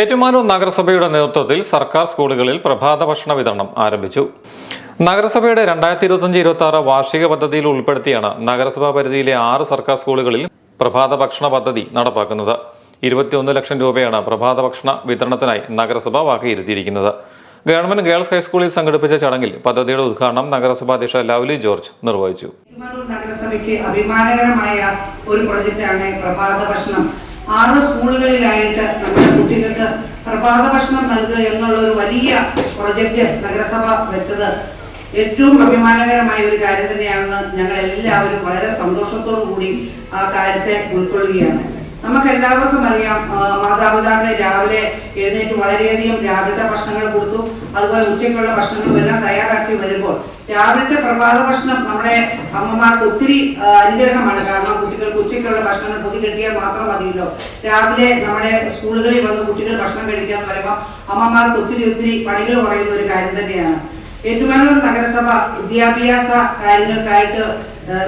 ഏറ്റുമാനൂർ നഗരസഭയുടെ നേതൃത്വത്തിൽ സർക്കാർ സ്കൂളുകളിൽ പ്രഭാത ഭക്ഷണ വിതരണം ആരംഭിച്ചു. നഗരസഭയുടെ രണ്ടായിരത്തി ഇരുപത്തിയഞ്ച് ഇരുപത്തി ആറ് വാർഷിക പദ്ധതിയിൽ ഉൾപ്പെടുത്തിയാണ് നഗരസഭാ പരിധിയിലെ ആറ് സർക്കാർ സ്കൂളുകളിൽ പ്രഭാത ഭക്ഷണ പദ്ധതി നടപ്പാക്കുന്നത്. ഇരുപത്തിയൊന്ന് ലക്ഷം രൂപയാണ് പ്രഭാത ഭക്ഷണ വിതരണത്തിനായി നഗരസഭ വകയിരുത്തിയിരിക്കുന്നത്. ഗവൺമെന്റ് ഗേൾസ് ഹൈസ്കൂളിൽ സംഘടിപ്പിച്ച ചടങ്ങിൽ പദ്ധതിയുടെ ഉദ്ഘാടനം നഗരസഭാ അധ്യക്ഷ ലവ്ലി ജോർജ് നിർവഹിച്ചു. നഗരസഭയ്ക്ക് അഭിമാനകരമായ ഒരു പ്രൊജക്റ്റാണ് പ്രഭാത ഭക്ഷണം. ആറ് സ്കൂളുകളിലായിട്ട് നമ്മുടെ കുട്ടികൾക്ക് പ്രഭാത ഭക്ഷണം നൽകുക എന്നുള്ള ഒരു വലിയ പ്രൊജക്റ്റ് നഗരസഭ വെച്ചത് ഏറ്റവും അഭിമാനകരമായ ഒരു കാര്യം തന്നെയാണെന്ന് ഞങ്ങൾ എല്ലാവരും വളരെ സന്തോഷത്തോടു കൂടി ആ കാര്യത്തെ ഉൾക്കൊള്ളുകയാണ്. നമുക്ക് എല്ലാവർക്കും അറിയാം മാതാപിതാക്കളെ രാവിലെ എഴുന്നേറ്റ് വളരെയധികം രാവിലത്തെ ഭക്ഷണങ്ങൾ കൊടുത്തു. അതുപോലെ ഉച്ചയ്ക്കുള്ള ഭക്ഷണങ്ങളും എല്ലാം തയ്യാറാക്കി വരുമ്പോൾ രാവിലത്തെ പ്രഭാത ഭക്ഷണം നമ്മുടെ അമ്മമാർക്ക് ഒത്തിരി അനുഗ്രഹമാണ്. കാരണം കുട്ടികൾക്ക് ഉച്ചയ്ക്കുള്ള ഭക്ഷണങ്ങൾ പൊതി കിട്ടിയാൽ മാത്രം മതിയല്ലോ. രാവിലെ നമ്മുടെ സ്കൂളുകളിൽ വന്ന് കുട്ടികൾ ഭക്ഷണം കഴിക്കാന്ന് പറയുമ്പോൾ അമ്മമാർക്ക് ഒത്തിരി ഒത്തിരി പണികൾ കുറയുന്ന ഒരു കാര്യം തന്നെയാണ്. ഏറ്റുമാനൂർ നഗരസഭ വിദ്യാഭ്യാസ കാര്യങ്ങൾക്കായിട്ട്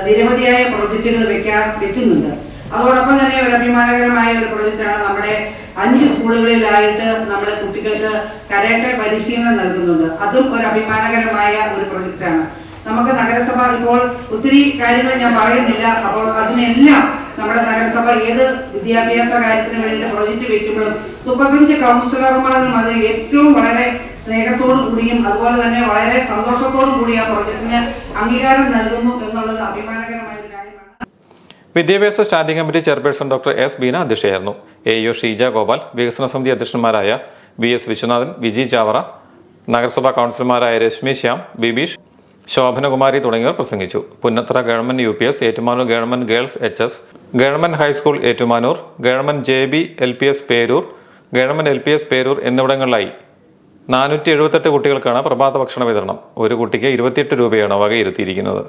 നിരവധിയായ പ്രൊജക്റ്റുകൾ വെക്കാൻ വെക്കുന്നുണ്ട്. അതോടൊപ്പം തന്നെ ഒരു അഭിമാനകരമായ ഒരു പ്രോജക്റ്റാണ് നമ്മുടെ അഞ്ച് സ്കൂളുകളിലായിട്ട് നമ്മുടെ കുട്ടികൾക്ക് കരാട്ടെ പരിശീലനം നൽകുന്നുണ്ട്. അതും ഒരു അഭിമാനകരമായ ഒരു പ്രോജക്റ്റാണ്. നമുക്ക് നഗരസഭ ഇപ്പോൾ ഒത്തിരി കാര്യങ്ങൾ ഞാൻ പറയുന്നില്ല. അപ്പോൾ അതിനെല്ലാം നമ്മുടെ നഗരസഭ ഏത് വിദ്യാഭ്യാസ കാര്യത്തിന് വേണ്ടി പ്രൊജക്റ്റ് വെക്കുമ്പോഴും മുപ്പത്തഞ്ച് കൗൺസിലർമാരും അതിൽ ഏറ്റവും വളരെ സ്നേഹത്തോടു കൂടിയും അതുപോലെ തന്നെ വളരെ സന്തോഷത്തോടും കൂടി ആ പ്രോജക്റ്റിന് അംഗീകാരം നൽകുന്നു എന്നുള്ളത് അഭിമാനകരമായ ഒരു കാര്യമാണ് വിദ്യാഭ്യാസ standing committee chairperson doctor S Beena അധ്യക്ഷയായിരുന്നു. A U Sheeja Gopal വികസന സമിതി അധ്യക്ഷന്മാരായ വി എസ് വിശ്വനാഥൻ വിജി ചാവറ നഗരസഭാ കൗൺസിലർമാരായ രശ്മി ശ്യാം ബിബീഷ് ശോഭനകുമാരി തുടങ്ങിയവർ പ്രസംഗിച്ചു. Punnathara government U P S Ettumanoor government girls H S government high school Ettumanoor government J B L P S Peroor government L P S Peroor എന്നിവിടങ്ങളിലായി നാനൂറ്റി എഴുപത്തെട്ട് കുട്ടികൾക്കാണ് പ്രഭാത ഭക്ഷണ വിതരണം. ഒരു കുട്ടിക്ക് ഇരുപത്തിയെട്ട് രൂപയാണ് വകയിരുത്തിയിരിക്കുന്നത്.